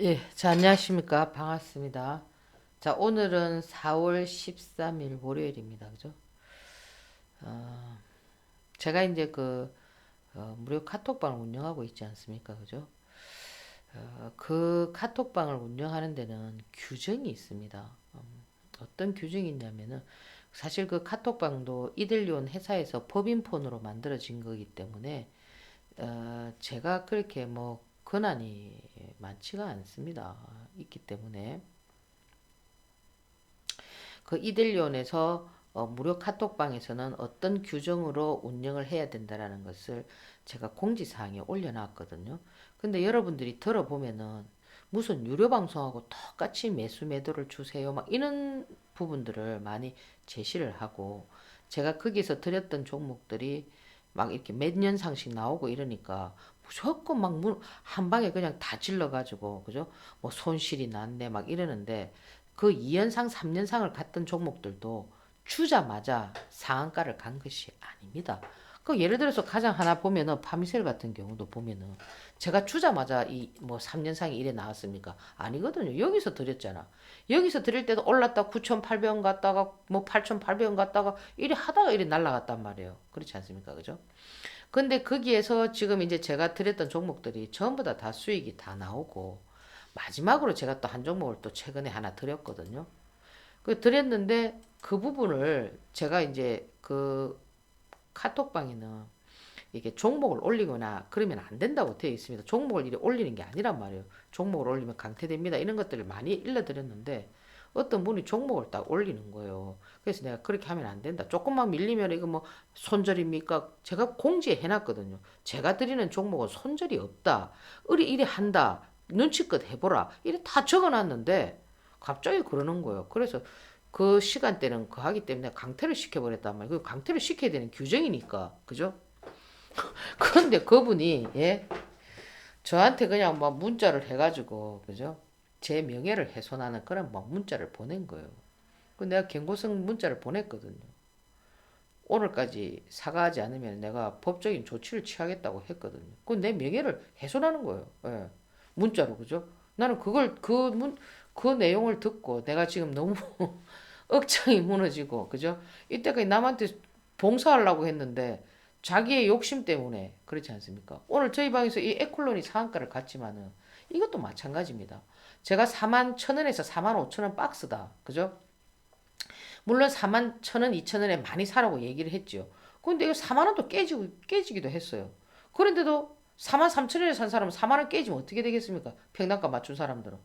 예, 자, 안녕하십니까. 반갑습니다. 자, 오늘은 4월 13일 월요일입니다. 그죠? 어, 제가 이제 그, 어, 무료 카톡방을 운영하고 있지 않습니까? 그죠? 어, 그 카톡방을 운영하는 데는 규정이 있습니다. 음, 어떤 규정이 있냐면은, 사실 그 카톡방도 이들리온 회사에서 법인폰으로 만들어진 거기 때문에, 어, 제가 그렇게 뭐 권한이 많지가 않습니다. 있기 때문에 그 이들리온에서 어, 무료 카톡방에서는 어떤 규정으로 운영을 해야 된다라는 것을 제가 공지사항에 올려놨거든요. 근데 여러분들이 들어보면은 무슨 유료 방송하고 똑같이 매수 매도를 주세요. 막 이런 부분들을 많이 제시를 하고 제가 거기서 드렸던 종목들이 막 이렇게 몇 년 상씩 나오고 이러니까 무조건 막한 방에 그냥 다 질러 가지고 그죠? 뭐 손실이 났네 막 이러는데 그 2년상 3년상을 갔던 종목들도 주자마자 상한가를 간 것이 아닙니다. 그 예를 들어서 가장 하나 보면은 파미셀 같은 경우도 보면은 제가 주자마자 이 뭐 3년상이 이래 나왔습니까? 아니거든요. 여기서 드렸잖아. 여기서 드릴 때도 올랐다 9,800원 갔다가 뭐 8,800원 갔다가 이래 하다가 이래 날라갔단 말이에요. 그렇지 않습니까? 그죠? 근데 거기에서 지금 이제 제가 드렸던 종목들이 전부 다 다 수익이 다 나오고 마지막으로 제가 또 한 종목을 또 최근에 하나 드렸거든요. 그 드렸는데 그 부분을 제가 이제 그 카톡방에는 이게 종목을 올리거나 그러면 안 된다고 되어 있습니다. 종목을 이렇게 올리는 게 아니란 말이에요. 종목을 올리면 강퇴됩니다. 이런 것들을 많이 일러드렸는데 어떤 분이 종목을 딱 올리는 거예요. 그래서 내가 그렇게 하면 안 된다. 조금만 밀리면 이거 뭐 손절입니까? 제가 공지해 해놨거든요. 제가 드리는 종목은 손절이 없다. 우리 이래 한다. 눈치껏 해보라. 이래 다 적어놨는데 갑자기 그러는 거예요. 그래서 그 시간대는 그 하기 때문에 강퇴를 시켜버렸단 말이에요. 그 강퇴를 시켜야 되는 규정이니까. 그죠? 그런데 그분이, 예? 저한테 그냥 막 문자를 해가지고, 그죠? 제 명예를 훼손하는 그런 막 문자를 보낸 거예요. 그 내가 경고성 문자를 보냈거든요. 오늘까지 사과하지 않으면 내가 법적인 조치를 취하겠다고 했거든요. 그내 명예를 훼손하는 거예요. 예. 문자로 그죠? 나는 그걸 그 문, 그 내용을 듣고 내가 지금 너무 억장이 무너지고 그죠? 이때까지 남한테 봉사하려고 했는데 자기의 욕심 때문에 그렇지 않습니까? 오늘 저희 방에서 이 에콜론이 상한가를 갔지만은 이것도 마찬가지입니다. 제가 4만 1천원에서 4만 5천원 박스다. 그죠? 물론 4만 1천원, 2천원에 많이 사라고 얘기를 했죠. 근데 이거 4만 원도 깨지고, 깨지기도 했어요. 그런데도 4만 3천 원에 산 사람은 4만 원 깨지면 어떻게 되겠습니까? 평단가 맞춘 사람들은.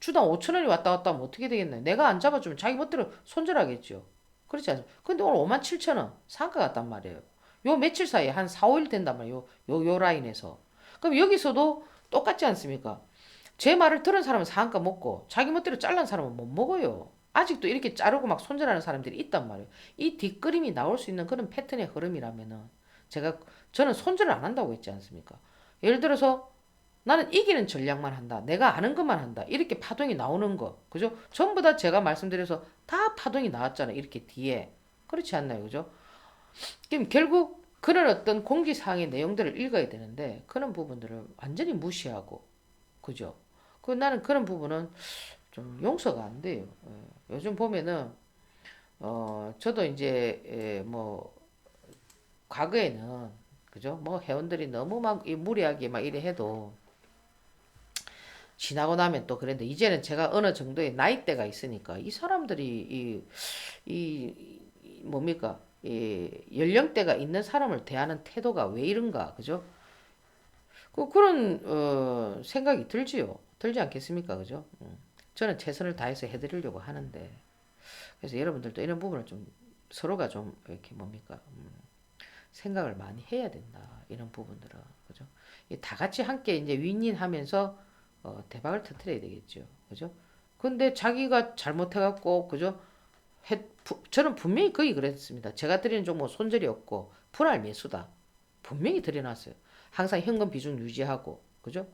주당 5천 원이 왔다 갔다 하면 어떻게 되겠나요? 내가 안 잡아주면 자기 멋대로 손절하겠죠. 그렇지 않습니까? 근데 오늘 5만 7천 원 상가 갔단 말이에요. 요 며칠 사이에 한 4, 5일 된단 말이에요. 요, 요 라인에서. 그럼 여기서도 똑같지 않습니까? 제 말을 들은 사람은 상한가 먹고 자기 멋대로 잘란 사람은 못 먹어요. 아직도 이렇게 자르고 막 손절하는 사람들이 있단 말이에요. 이 뒷그림이 나올 수 있는 그런 패턴의 흐름이라면은 제가 저는 손절을 안 한다고 했지 않습니까? 예를 들어서 나는 이기는 전략만 한다. 내가 아는 것만 한다. 이렇게 파동이 나오는 거. 그죠? 전부 다 제가 말씀드려서 다 파동이 나왔잖아요. 이렇게 뒤에. 그렇지 않나요? 그죠? 그럼 결국 그런 어떤 공지사항의 내용들을 읽어야 되는데 그런 부분들을 완전히 무시하고 그죠? 그 나는 그런 부분은 좀 용서가 안 돼요. 예. 요즘 보면은 어 저도 이제 예, 뭐 과거에는 그죠? 뭐 회원들이 너무 막 무리하게 막 이래 해도 지나고 나면 또 그랬는데 이제는 제가 어느 정도의 나이대가 있으니까 이 사람들이 이, 이, 이 뭡니까 이 연령대가 있는 사람을 대하는 태도가 왜 이런가 그죠? 그 그런 어, 생각이 들지요. 들지 않겠습니까? 그죠? 음. 저는 최선을 다해서 해드리려고 하는데 그래서 여러분들도 이런 부분을 좀 서로가 좀 이렇게 뭡니까 음, 생각을 많이 해야 된다 이런 부분들은 그죠? 다 같이 함께 이제 윈윈 하면서 어, 대박을 터트려야 되겠죠. 그죠? 근데 자기가 잘못해갖고, 그죠? 해, 부, 저는 분명히 거의 그랬습니다. 제가 드리는 종목 손절이 없고, 분할 매수다. 분명히 드려놨어요. 항상 현금 비중 유지하고, 그죠?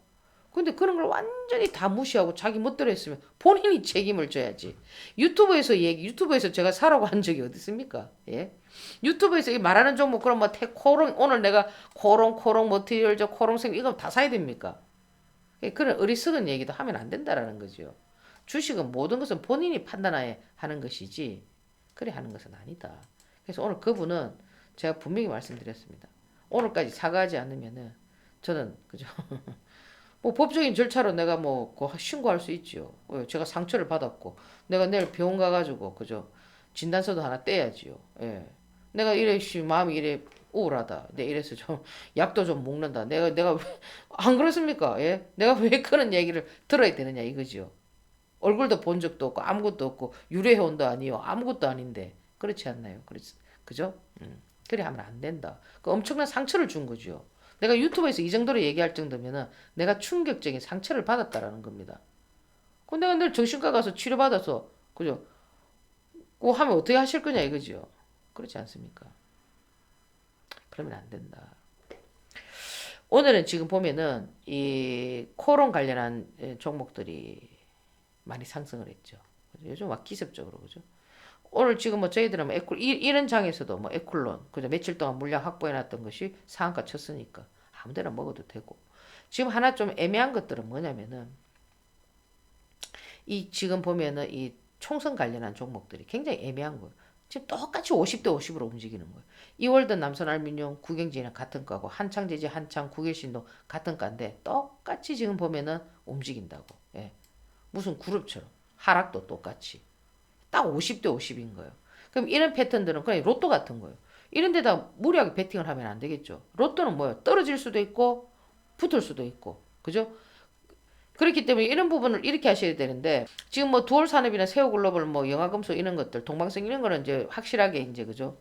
근데 그런 걸 완전히 다 무시하고 자기 멋대로 했으면 본인이 책임을 져야지. 유튜브에서 얘기, 유튜브에서 제가 사라고 한 적이 어디 있습니까? 예? 유튜브에서 말하는 종목, 그럼 뭐, 태, 코롱, 오늘 내가 코롱, 코롱 머티리얼, 저 코롱생, 이거 다 사야 됩니까? 예, 그런 어리석은 얘기도 하면 안 된다라는 거죠. 주식은 모든 것은 본인이 판단하에 하는 것이지 그래 하는 것은 아니다. 그래서 오늘 그분은 제가 분명히 말씀드렸습니다. 오늘까지 사과하지 않으면은 저는 그죠. 뭐 법적인 절차로 내가 뭐 그거 신고할 수 있지요. 왜? 제가 상처를 받았고 내가 내일 병원 가가지고 그죠. 진단서도 하나 떼야지요. 예. 내가 이래 씨 마음이 이래 우울하다. 내 이래서 좀 약도 좀 먹는다. 내가 내가 왜- 안 그렇습니까? 예? 내가 왜 그런 얘기를 들어야 되느냐 이거죠. 얼굴도 본 적도 없고 아무것도 없고 유래회원도 아니요 아무것도 아닌데 그렇지 않나요? 그렇 그죠? 음. 그래 하면 안 된다. 그 엄청난 상처를 준 거죠. 내가 유튜브에서 이 정도로 얘기할 정도면은 내가 충격적인 상처를 받았다라는 겁니다. 그 내가 내일 정신과 가서 치료받아서 그죠? 그 하면 어떻게 하실 거냐 이거죠. 그렇지 않습니까? 그러면 안 된다. 오늘은 지금 보면은 이 코론 관련한 예, 종목들이 많이 상승을 했죠. 요즘 막 기습적으로 그죠? 오늘 지금 뭐 저희들은 뭐 에쿨 이, 이런 장에서도 뭐 에쿨론 그죠? 며칠 동안 물량 확보해놨던 것이 상한가 쳤으니까 아무 데나 먹어도 되고 지금 하나 좀 애매한 것들은 뭐냐면은 이 지금 보면은 이 총선 관련한 종목들이 굉장히 애매한 거예요. 지금 똑같이 50대 50으로 움직이는 거예요. 이월든 남선알미늄 구경진이랑 같은 거고 한창제지 한창 구계신도 같은 가인데 똑같이 지금 보면은 움직인다고. 예. 무슨 그룹처럼 하락도 똑같이 딱 50대 50인 거예요. 그럼 이런 패턴들은 그냥 로또 같은 거예요. 이런 데다 무리하게 베팅을 하면 안 되겠죠. 로또는 뭐예요? 떨어질 수도 있고 붙을 수도 있고. 그죠? 그렇기 때문에 이런 부분을 이렇게 하셔야 되는데 지금 뭐 두월 산업이나 세호 글로벌 뭐 영화금속 이런 것들 동방성 이런 거는 이제 확실하게 이제 그죠?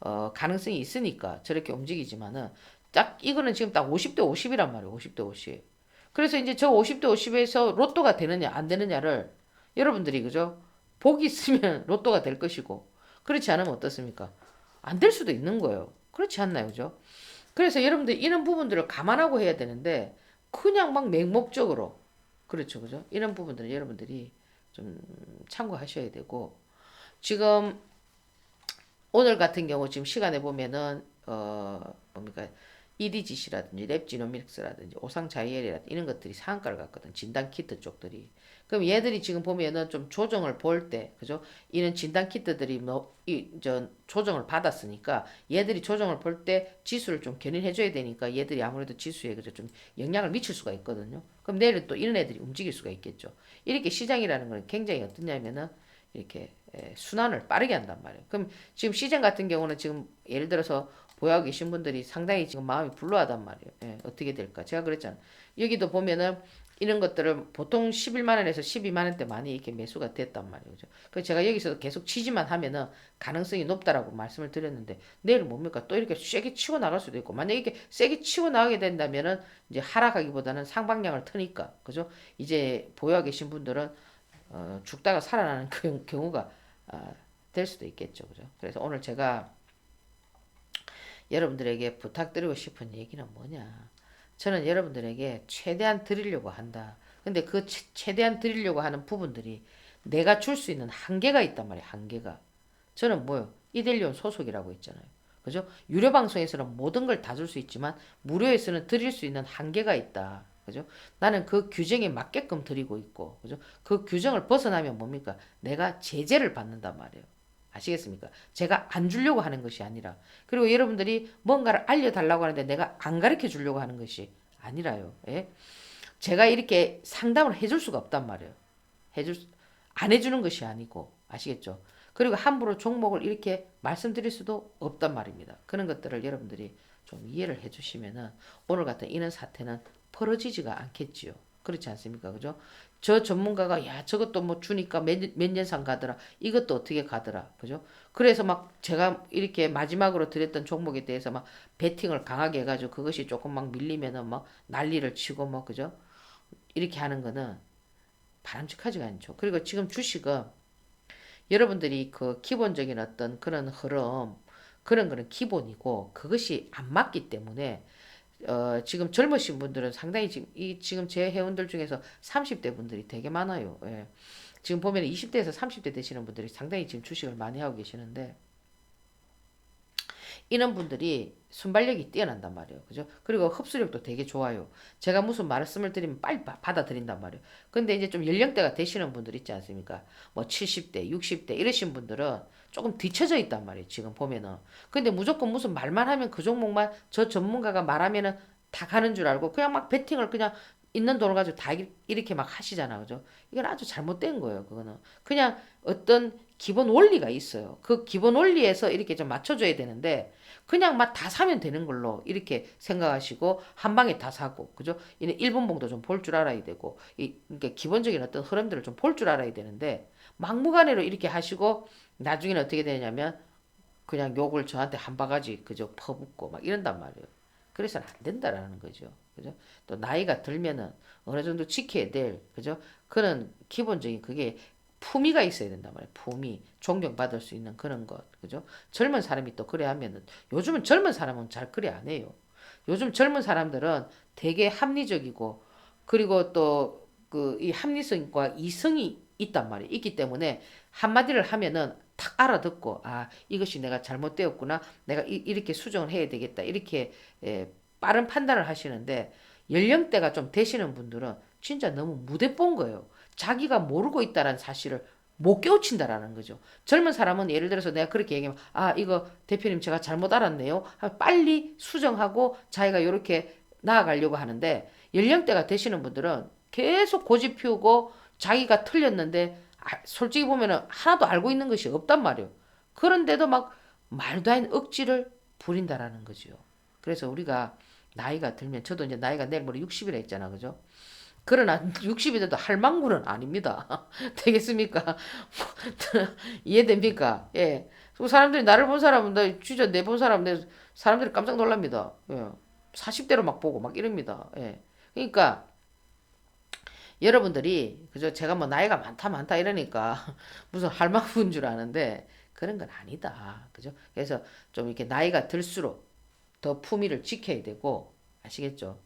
어, 가능성이 있으니까 저렇게 움직이지만은 딱 이거는 지금 딱 50대 50이란 말이에요. 50대 50. 그래서 이제 저 50대 50에서 로또가 되느냐 안 되느냐를 여러분들이 그죠? 복이 있으면 로또가 될 것이고 그렇지 않으면 어떻습니까? 안 될 수도 있는 거예요. 그렇지 않나요, 그죠? 그래서 여러분들 이런 부분들을 감안하고 해야 되는데 그냥 막 맹목적으로 그렇죠, 그죠? 이런 부분들은 여러분들이 좀 참고하셔야 되고 지금 오늘 같은 경우 지금 시간에 보면은 어 뭡니까 EDGC라든지 랩지노믹스라든지 오상자이엘이라든지 이런 것들이 상한가를 갔거든 진단 키트 쪽들이 그럼 얘들이 지금 보면은 좀 조정을 볼 때 그죠 이런 진단 키트들이 뭐 이 저 조정을 받았으니까 얘들이 조정을 볼 때 지수를 좀 견인해 줘야 되니까 얘들이 아무래도 지수에 그죠 좀 영향을 미칠 수가 있거든요 그럼 내일은 또 이런 애들이 움직일 수가 있겠죠 이렇게 시장이라는 건 굉장히 어떠냐면은 이렇게 에, 순환을 빠르게 한단 말이에요. 그럼 지금 시장 같은 경우는 지금 예를 들어서 보유하고 계신 분들이 상당히 지금 마음이 불루하단 말이에요. 예, 어떻게 될까? 제가 그랬잖아요. 여기도 보면은 이런 것들을 보통 11만 원에서 12만 원대 많이 이렇게 매수가 됐단. 그죠? 그래서 제가 여기서 계속 치지만 하면은 가능성이 높다라고 말씀을 드렸는데 내일 뭡니까? 또 이렇게 세게 치고 나갈 수도 있고 만약에 이렇게 세게 치고 나가게 된다면은 이제 하락하기보다는 상방향을 트니까 그죠? 이제 보유하고 계신 분들은 어, 죽다가 살아나는 그 경우가 어, 될 수도 있겠죠. 그죠? 그래서 오늘 제가 여러분들에게 부탁드리고 싶은 얘기는 뭐냐? 저는 여러분들에게 최대한 드리려고 한다. 근데 그 최- 최대한 드리려고 하는 부분들이 내가 줄 수 있는 한계가 있단 말이에요. 한계가. 저는 뭐요? 이델리온 소속이라고 있잖아요. 그죠? 유료 방송에서는 모든 걸 다 줄 수 있지만 무료에서는 드릴 수 있는 한계가 있다. 그죠? 나는 그 규정에 맞게끔 드리고 있고, 그죠? 그 규정을 벗어나면 뭡니까? 내가 제재를 받는단 말이에요. 아시겠습니까? 제가 안 주려고 하는 것이 아니라, 그리고 여러분들이 뭔가를 알려달라고 하는데 내가 안 가르쳐 주려고 하는 것이 아니라요. 예? 제가 이렇게 상담을 해줄 수가 없단 말이에요. 해줄, 수- 안 해주는 것이 아니고, 아시겠죠? 그리고 함부로 종목을 이렇게 말씀드릴 수도 없단 말입니다. 그런 것들을 여러분들이 좀 이해를 해주시면은 오늘 같은 이런 사태는 벌어지지가 않겠지요. 그렇지 않습니까? 그죠? 저 전문가가 야 저것도 뭐 주니까 몇, 몇 년상 가더라. 이것도 어떻게 가더라. 그죠? 그래서 막 제가 이렇게 마지막으로 드렸던 종목에 대해서 막 베팅을 강하게 해가지고 그것이 조금 막 밀리면은 막 난리를 치고 뭐 그죠? 이렇게 하는 거는 바람직하지가 않죠. 그리고 지금 주식은 여러분들이 그 기본적인 어떤 그런 흐름 그런 거는 기본이고 그것이 안 맞기 때문에 어, 지금 젊으신 분들은 상당히 지금 이 지금 제 회원들 중에서 30대 분들이 되게 많아요. 예. 지금 보면 20대에서 30대 되시는 분들이 상당히 지금 주식을 많이 하고 계시는데 이런 분들이 순발력이 뛰어난단 말이에요. 그죠? 그리고 흡수력도 되게 좋아요. 제가 무슨 말씀을 드리면 빨리 바- 받아들인단 말이에요. 근데 이제 좀 연령대가 되시는 분들 있지 않습니까? 뭐 70대, 60대 이러신 분들은 조금 뒤쳐져 있단 말이에요. 지금 보면은. 근데 무조건 무슨 말만 하면 그 종목만 저 전문가가 말하면은 다 가는 줄 알고 그냥 막 베팅을 그냥 있는 돈을 가지고 다 이- 이렇게 막 하시잖아. 그죠? 이건 아주 잘못된 거예요. 그거는. 그냥 어떤 기본 원리가 있어요. 그 기본 원리에서 이렇게 좀 맞춰줘야 되는데 그냥 막 다 사면 되는 걸로 이렇게 생각하시고 한 방에 다 사고 그죠? 이는 일분봉도 좀 볼 줄 알아야 되고 이 그러니까 기본적인 어떤 흐름들을 좀 볼 줄 알아야 되는데 막무가내로 이렇게 하시고 나중에는 어떻게 되냐면 그냥 욕을 저한테 한 바가지 그저 퍼붓고 막 이런단 말이에요. 그래서는 안 된다라는 거죠. 그죠? 또 나이가 들면은 어느 정도 지켜야 될 그죠? 그런 기본적인 그게 품위가 있어야 된단 말이에요. 품위, 존경받을 수 있는 그런 것, 그죠? 젊은 사람이 또 그래 하면은 요즘은 젊은 사람은 잘 그래 안 해요. 요즘 젊은 사람들은 되게 합리적이고 그리고 또 그 이 합리성과 이성이 있단 말이에요. 있기 때문에 한마디를 하면은 탁 알아듣고 아 이것이 내가 잘못되었구나 내가 이, 이렇게 수정을 해야 되겠다 이렇게 예, 빠른 판단을 하시는데 연령대가 좀 되시는 분들은 진짜 너무 무대 본 거예요. 자기가 모르고 있다는 사실을 못 깨우친다라는 거죠. 젊은 사람은 예를 들어서 내가 그렇게 얘기하면 아 이거 대표님 제가 잘못 알았네요. 하면 빨리 수정하고 자기가 이렇게 나아가려고 하는데 연령대가 되시는 분들은 계속 고집 피우고 자기가 틀렸는데 아, 솔직히 보면은 하나도 알고 있는 것이 없단 말이에요. 그런데도 막 말도 안 억지를 부린다라는 거죠. 그래서 우리가 나이가 들면 저도 이제 나이가 내일 모레 60이라 했잖아. 그죠? 그러나 60이 돼도 할망구는 아닙니다. 되겠습니까? 이해됩니까? 예. 그 사람들이 나를 본 사람은 나 진짜 내 본 사람 내 사람들이 깜짝 놀랍니다. 예. 40대로 막 보고 막 이럽니다. 예. 그러니까 여러분들이 그죠? 제가 뭐 나이가 많다 많다 이러니까 무슨 할망구인 줄 아는데 그런 건 아니다. 그죠? 그래서 좀 이렇게 나이가 들수록 더 품위를 지켜야 되고 아시겠죠?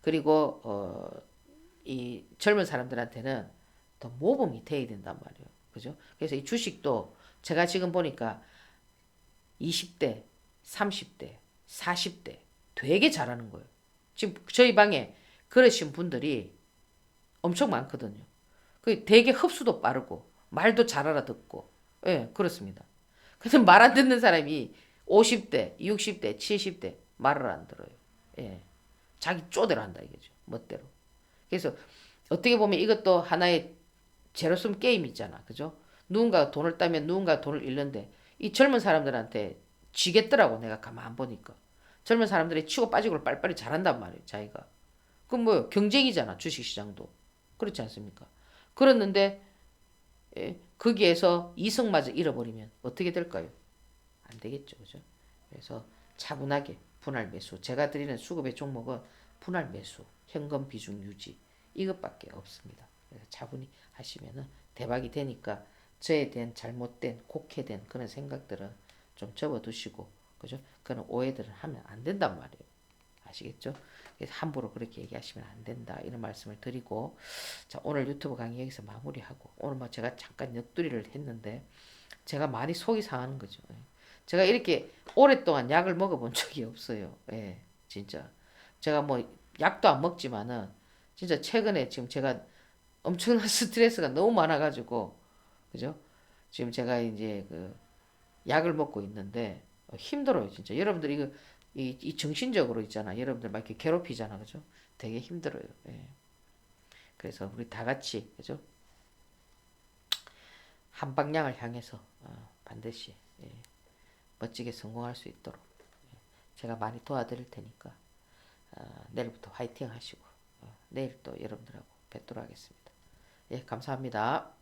그리고 어, 이 젊은 사람들한테는 더 모범이 돼야 된단 말이에요. 그죠? 그래서 이 주식도 제가 지금 보니까 20대, 30대, 40대 되게 잘하는 거예요. 지금 저희 방에 그러신 분들이 엄청 많거든요. 그 되게 흡수도 빠르고 말도 잘 알아듣고 예, 그렇습니다. 근데 말 안 듣는 사람이 50대, 60대, 70대 말을 안 들어요. 예. 자기 쪼대로 한다 이거죠. 멋대로. 그래서 어떻게 보면 이것도 하나의 제로섬 게임 있잖아. 그죠? 누군가 돈을 따면 누군가 돈을 잃는데 이 젊은 사람들한테 지겠더라고 내가 가만 보니까. 젊은 사람들이 치고 빠지고를 빨리빨리 잘한단 말이에요. 자기가. 그럼 뭐 경쟁이잖아. 주식시장도. 그렇지 않습니까? 그랬는데 예, 거기에서 이성마저 잃어버리면 어떻게 될까요? 안 되겠죠. 그죠? 그래서 차분하게 분할 매수. 제가 드리는 수급의 종목은 분할 매수, 현금 비중 유지 이것밖에 없습니다. 그래서 차분히 하시면은 대박이 되니까 저에 대한 잘못된 곡해된 그런 생각들은 좀 접어두시고 그죠? 그런 오해들은 하면 안 된단 말이에요. 아시겠죠? 그래서 함부로 그렇게 얘기하시면 안 된다 이런 말씀을 드리고 자 오늘 유튜브 강의 여기서 마무리하고 오늘 뭐 제가 잠깐 넋두리를 했는데 제가 많이 속이 상하는 거죠. 예. 제가 이렇게 오랫동안 약을 먹어본 적이 없어요. 예, 진짜 제가 뭐 약도 안 먹지만은 진짜 최근에 지금 제가 엄청난 스트레스가 너무 많아가지고 그죠? 지금 제가 이제 그 약을 먹고 있는데 어, 힘들어요 진짜. 여러분들 이거 이, 이 정신적으로 있잖아. 여러분들 막 이렇게 괴롭히잖아, 그죠? 되게 힘들어요. 예. 그래서 우리 다 같이 그죠? 한 방향을 향해서 어, 반드시 예, 멋지게 성공할 수 있도록 예, 제가 많이 도와드릴 테니까 어, 내일부터 화이팅 하시고 어, 내일 또 여러분들하고 뵙도록 하겠습니다. 예, 감사합니다.